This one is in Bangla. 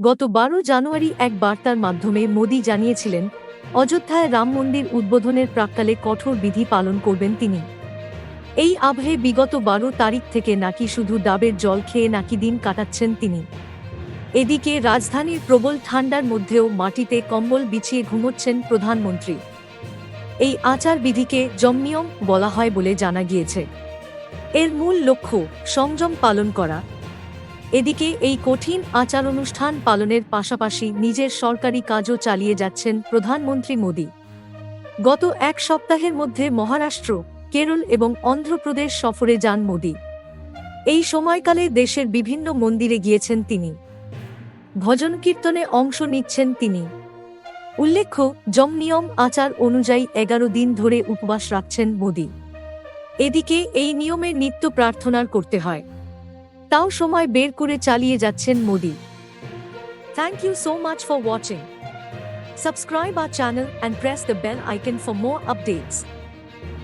গত বারো জানুয়ারি এক বার্তার মাধ্যমে মোদী জানিয়েছিলেন, অযোধ্যায় রাম মন্দির উদ্বোধনের প্রাক্কালে কঠোর বিধি পালন করবেন তিনি। এই আবহে বিগত বারো তারিখ থেকে নাকি শুধু ডাবের জল খেয়ে নাকি দিন কাটাচ্ছেন তিনি। এদিকে রাজধানীর প্রবল ঠান্ডার মধ্যেও মাটিতে কম্বল বিছিয়ে ঘুমোচ্ছেন প্রধানমন্ত্রী। এই আচার বিধিকে জমনিয়ম বলা হয় বলে জানা গিয়েছে। এর মূল লক্ষ্য, সংযম পালন করা এদিকে এই কঠিন আচার অনুষ্ঠান পালনের পাশাপাশি নিজের সরকারি কাজও চালিয়ে যাচ্ছেন প্রধানমন্ত্রী মোদী। গত এক সপ্তাহের মধ্যে মহারাষ্ট্র, কেরল এবং অন্ধ্রপ্রদেশ সফরে যান মোদী। এই সময়কালে দেশের বিভিন্ন মন্দিরে গিয়েছেন তিনি। ভজন কীর্তনে অংশ নিচ্ছেন তিনি। উল্লেখ্য জমনিয়ম আচার অনুযায়ী এগারো দিন ধরে উপবাস রাখছেন মোদী। এদিকে এই নিয়মে নিত্য প্রার্থনার করতে হয়। তাও সময় বের করে চালিয়ে যাচ্ছেন Modi thank you so much for watching subscribe our channel and press the bell icon for more updates